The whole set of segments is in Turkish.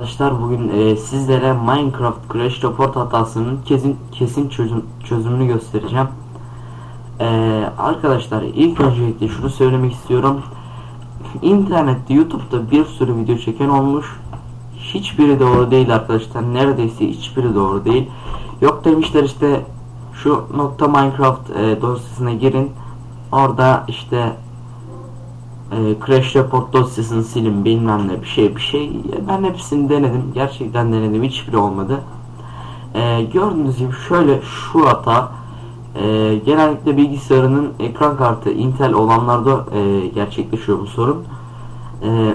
Arkadaşlar bugün e, sizlere Minecraft Crash Report hatasının kesin kesin çözüm, çözümünü göstereceğim. E, arkadaşlar ilk öncelikle şunu söylemek istiyorum. İnternette YouTube'da bir sürü video çeken olmuş. Hiçbiri doğru değil arkadaşlar. Neredeyse hiçbiri doğru değil. Yok demişler işte şu nokta Minecraft e, dosyasına girin. Orada işte e, Crash Report dosyasını silin bilmem ne bir şey bir şey. Ben hepsini denedim. Gerçekten denedim. Hiçbiri olmadı. E, gördüğünüz gibi şöyle şu hata e, genellikle bilgisayarının ekran kartı Intel olanlarda e, gerçekleşiyor bu sorun. E,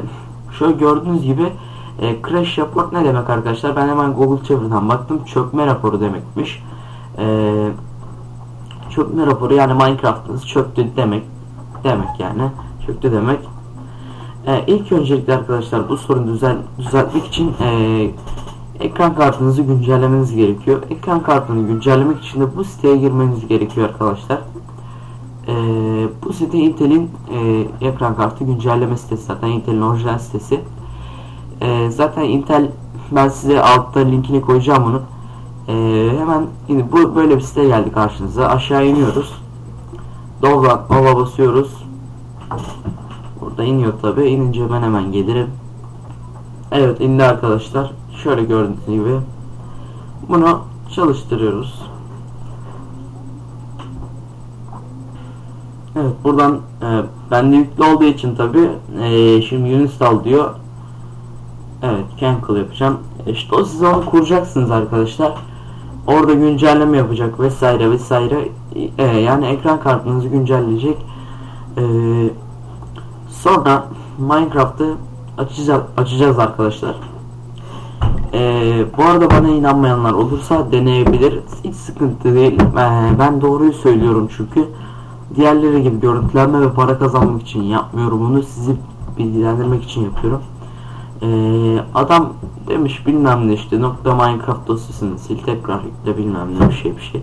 şöyle gördüğünüz gibi e, Crash Report ne demek arkadaşlar? Ben hemen Google çeviriden baktım. Çökme raporu demekmiş. E, çökme raporu yani Minecraft'ınız çöktü demek demek yani çöktü demek. Ee, ilk öncelikle arkadaşlar bu sorunu düzel düzeltmek için ee, ekran kartınızı güncellemeniz gerekiyor. Ekran kartını güncellemek için de bu siteye girmeniz gerekiyor arkadaşlar. Ee, bu site Intel'in ee, ekran kartı güncelleme sitesi zaten Intel'in orijinal sitesi. Ee, zaten Intel ben size altta linkini koyacağım onun. Ee, hemen şimdi bu böyle bir site geldi karşınıza. Aşağı iniyoruz. Download Nova basıyoruz. Burada iniyor tabi. İnince ben hemen gelirim. Evet indi arkadaşlar. Şöyle gördüğünüz gibi. Bunu çalıştırıyoruz. Evet buradan e, bende yüklü olduğu için tabi e, şimdi uninstall diyor. Evet cancel yapacağım. E, işte o siz onu kuracaksınız arkadaşlar. Orada güncelleme yapacak vesaire vesaire. E, yani ekran kartınızı güncelleyecek. E, sonra Minecraft'ı açacağız, açacağız arkadaşlar. E, bu arada bana inanmayanlar olursa deneyebilir. Hiç sıkıntı değil. E, ben doğruyu söylüyorum çünkü. Diğerleri gibi görüntülenme ve para kazanmak için yapmıyorum bunu. Sizi bilgilendirmek için yapıyorum. Ee, adam demiş bilmem ne işte nokta Minecraft dosyasını sil tekrar yükle bilmem ne bir şey bir şey.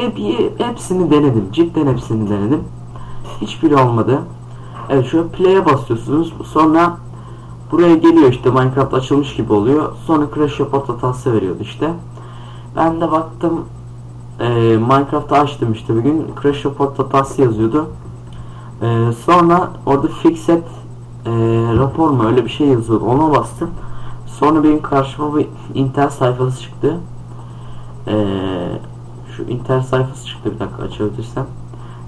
Hep, hepsini denedim. Cidden hepsini denedim. Hiçbiri olmadı. Evet şöyle play'e basıyorsunuz. Sonra buraya geliyor işte Minecraft açılmış gibi oluyor. Sonra Crash Report hatası veriyordu işte. Ben de baktım e, Minecraft'ı açtım işte bugün. Crash Report hatası yazıyordu. E, sonra orada Fixed e, rapor mu öyle bir şey yazıyordu ona bastım sonra benim karşıma bir internet sayfası çıktı e, şu internet sayfası çıktı bir dakika açabilirsem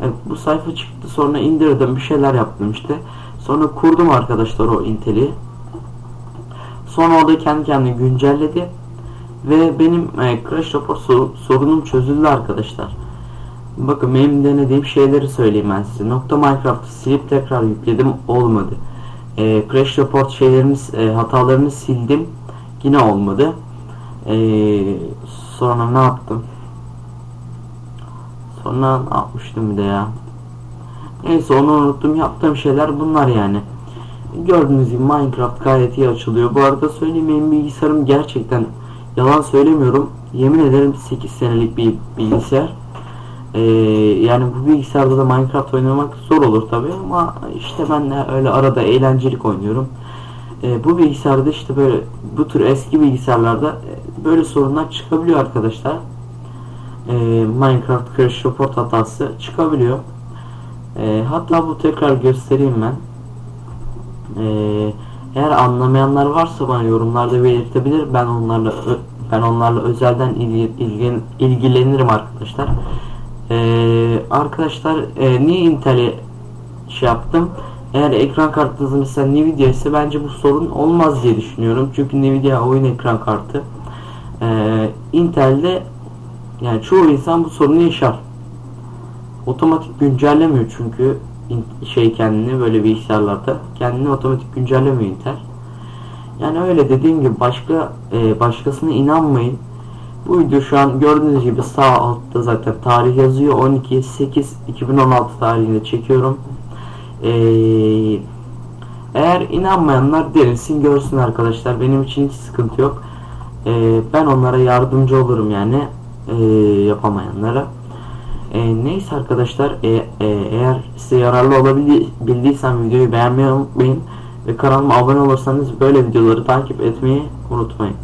evet bu sayfa çıktı sonra indirdim bir şeyler yaptım işte. Sonra kurdum arkadaşlar o inteli. Sonra o da kendi kendine güncelledi. Ve benim e, crash rapor sor, sorunum çözüldü arkadaşlar. Bakın benim denediğim şeyleri söyleyeyim ben size. Nokta minecraft'ı silip tekrar yükledim olmadı. E, crash report şeylerimiz e, hatalarını sildim yine olmadı. E, sonra ne yaptım sonra ne yapmıştım bir de ya. Neyse onu unuttum. Yaptığım şeyler bunlar yani. Gördüğünüz gibi Minecraft gayet iyi açılıyor. Bu arada söyleyeyim bilgisayarım gerçekten yalan söylemiyorum. Yemin ederim 8 senelik bir bilgisayar. Ee, yani bu bilgisayarda da Minecraft oynamak zor olur tabi ama işte ben de öyle arada eğlencelik oynuyorum. Ee, bu bilgisayarda işte böyle bu tür eski bilgisayarlarda e, böyle sorunlar çıkabiliyor arkadaşlar. Ee, Minecraft Crash Report hatası çıkabiliyor. Ee, hatta bu tekrar göstereyim ben. Ee, eğer anlamayanlar varsa bana yorumlarda belirtebilir. Ben onlarla ben onlarla özelden ilgilen, ilgilenirim arkadaşlar. Ee, arkadaşlar e, niye Intel'e şey yaptım? Eğer ekran kartınız mesela Nvidia ise bence bu sorun olmaz diye düşünüyorum. Çünkü Nvidia oyun ekran kartı. Ee, Intel'de yani çoğu insan bu sorunu yaşar. Otomatik güncellemiyor çünkü şey kendini böyle bilgisayarlarda kendini otomatik güncellemiyor Intel. Yani öyle dediğim gibi başka e, başkasına inanmayın. Bu video şu an gördüğünüz gibi sağ altta zaten tarih yazıyor. 12 8 2016 tarihinde çekiyorum. Ee, eğer inanmayanlar derinsin görsün arkadaşlar. Benim için hiç sıkıntı yok. Ee, ben onlara yardımcı olurum yani. Ee, yapamayanlara. Ee, neyse arkadaşlar e, e, eğer size yararlı olabildiysem videoyu beğenmeyi unutmayın. ve kanalıma abone olursanız böyle videoları takip etmeyi unutmayın.